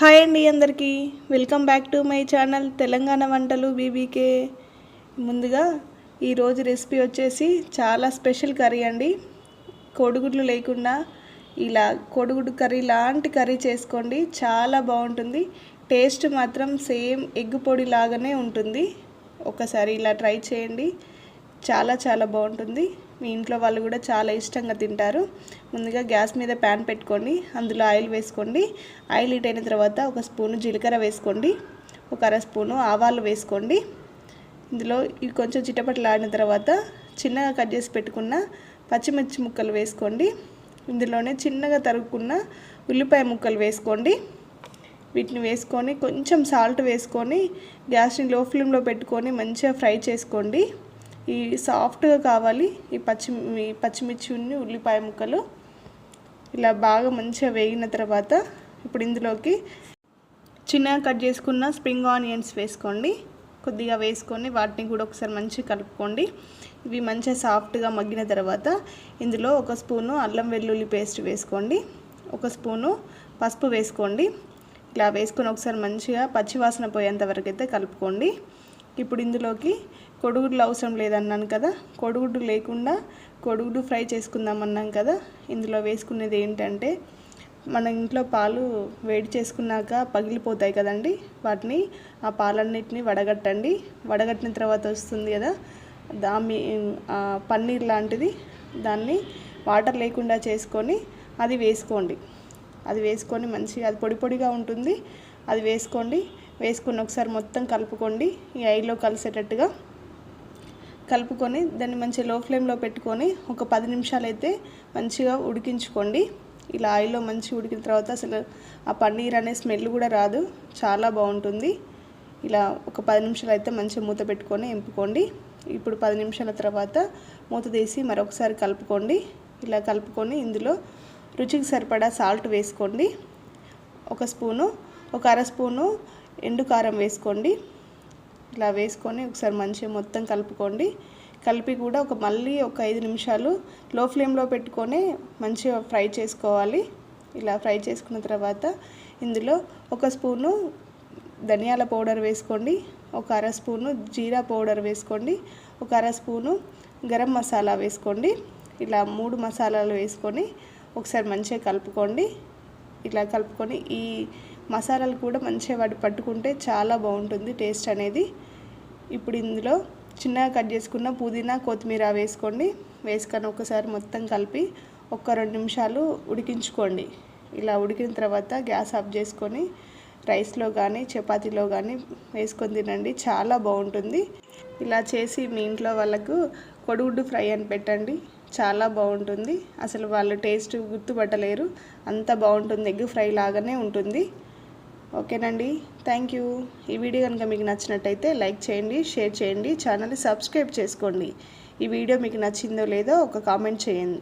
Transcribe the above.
Hi అండి అందరికీ. Welcome back to my channel Telangana వంటలు బీబీకే. ముందుగా ఈరోజు రెసిపీ వచ్చేసి చాలా స్పెషల్ కర్రీ అండి. కోడిగుడ్లు లేకుండా ఇలా కోడిగుడ్డు కర్రీ లాంటి కర్రీ చేసుకోండి చాలా బాగుంటుంది. టేస్ట్ మాత్రం సేమ్ ఎగ్ పొడి లాగానే ఉంటుంది. ఒకసారి ఇలా ట్రై చేయండి చాలా చాలా బాగుంటుంది. మీ ఇంట్లో వాళ్ళు కూడా చాలా ఇష్టంగా తింటారు. ముందుగా గ్యాస్ మీద ప్యాన్ పెట్టుకోండి. అందులో ఆయిల్ వేసుకోండి. ఆయిల్ హీట్ అయిన తర్వాత ఒక స్పూను జీలకర్ర వేసుకోండి. ఒక అర స్పూను ఆవాలు వేసుకోండి. ఇందులో ఇవి కొంచెం చిటపటలాడిన తర్వాత చిన్నగా కట్ చేసి పెట్టుకున్న పచ్చిమిర్చి ముక్కలు వేసుకోండి. ఇందులోనే చిన్నగా తరుగుకున్న ఉల్లిపాయ ముక్కలు వేసుకోండి. వీటిని వేసుకొని కొంచెం సాల్ట్ వేసుకొని గ్యాస్ని లో ఫ్లేమ్లో పెట్టుకొని మంచిగా ఫ్రై చేసుకోండి. ఈ సాఫ్ట్గా కావాలి. ఈ పచ్చి ఈ పచ్చిమిర్చి ఉల్లిపాయ ముక్కలు. ఇలా బాగా మంచిగా వేగిన తర్వాత ఇప్పుడు ఇందులోకి చిన్నగా కట్ చేసుకున్న స్ప్రింగ్ ఆనియన్స్ వేసుకోండి. కొద్దిగా వేసుకొని వాటిని కూడా ఒకసారి మంచిగా కలుపుకోండి. ఇవి మంచిగా సాఫ్ట్గా మగ్గిన తర్వాత ఇందులో ఒక స్పూను అల్లం వెల్లుల్లి పేస్ట్ వేసుకోండి. ఒక స్పూను పసుపు వేసుకోండి. ఇలా వేసుకొని ఒకసారి మంచిగా పచ్చివాసన పోయేంత వరకు అయితే కలుపుకోండి. ఇప్పుడు ఇందులోకి కొడుగుడ్లు అవసరం లేదన్నాను కదా. కొడుగుడ్డు లేకుండా కొడుగుడ్డు ఫ్రై చేసుకుందాం అన్నాం కదా. ఇందులో వేసుకునేది ఏంటంటే మన ఇంట్లో పాలు వేడి చేసుకున్నాక పగిలిపోతాయి కదండి. వాటిని ఆ పాలన్నిటిని వడగట్టండి. వడగట్టిన తర్వాత వస్తుంది కదా దా పన్నీర్ లాంటిది. దాన్ని వాటర్ లేకుండా చేసుకొని అది వేసుకోండి. అది వేసుకొని మంచిగా అది పొడి పొడిగా ఉంటుంది. అది వేసుకోండి. వేసుకుని ఒకసారి మొత్తం కలుపుకోండి. ఈ ఐలో కలిసేటట్టుగా కలుపుకొని దాన్ని మంచిగా లో ఫ్లేమ్లో పెట్టుకొని ఒక పది నిమిషాలు అయితే మంచిగా ఉడికించుకోండి. ఇలా ఆయిల్లో మంచిగా ఉడికిన తర్వాత అసలు ఆ పన్నీర్ అనే స్మెల్ కూడా రాదు. చాలా బాగుంటుంది. ఇలా ఒక పది నిమిషాలు అయితే మంచిగా మూత పెట్టుకొని ఎంపుకోండి. ఇప్పుడు పది నిమిషాల తర్వాత మూత తీసి మరొకసారి కలుపుకోండి. ఇలా కలుపుకొని ఇందులో రుచికి సరిపడా సాల్ట్ వేసుకోండి. ఒక స్పూను ఒక అర స్పూను ఎండు కారం వేసుకోండి. ఇలా వేసుకొని ఒకసారి మంచిగా మొత్తం కలుపుకోండి. కలిపి కూడా ఒక మళ్ళీ ఒక ఐదు నిమిషాలు లో ఫ్లేమ్లో పెట్టుకొని మంచిగా ఫ్రై చేసుకోవాలి. ఇలా ఫ్రై చేసుకున్న తర్వాత ఇందులో ఒక స్పూను ధనియాల పౌడర్ వేసుకోండి. ఒక అర స్పూను జీరా పౌడర్ వేసుకోండి. ఒక అర స్పూను గరం మసాలా వేసుకోండి. ఇలా మూడు మసాలాలు వేసుకొని ఒకసారి మంచిగా కలుపుకోండి. ఇలా కలుపుకొని ఈ మసాలాలు కూడా మంచిగా వాటి పట్టుకుంటే చాలా బాగుంటుంది టేస్ట్ అనేది. ఇప్పుడు ఇందులో చిన్నగా కట్ చేసుకున్న పుదీనా కొత్తిమీర వేసుకోండి. వేసుకొని ఒకసారి మొత్తం కలిపి ఒక రెండు నిమిషాలు ఉడికించుకోండి. ఇలా ఉడికిన తర్వాత గ్యాస్ ఆఫ్ చేసుకొని రైస్లో కానీ చపాతీలో కానీ వేసుకొని తినండి. చాలా బాగుంటుంది. ఇలా చేసి మీ ఇంట్లో వాళ్ళకు కొడుగుడ్డు ఫ్రై అని పెట్టండి. చాలా బాగుంటుంది. అసలు వాళ్ళు టేస్ట్ గుర్తుపట్టలేరు. అంత బాగుంటుంది ఎగ్ ఫ్రై లాగానే ఉంటుంది. ఓకేనండి. థ్యాంక్ యూ ఈ వీడియో కనుక మీకు నచ్చినట్టయితే లైక్ చేయండి షేర్ చేయండి ఛానల్ని సబ్స్క్రైబ్ చేసుకోండి. ఈ వీడియో మీకు నచ్చిందో లేదో ఒక కామెంట్ చేయండి.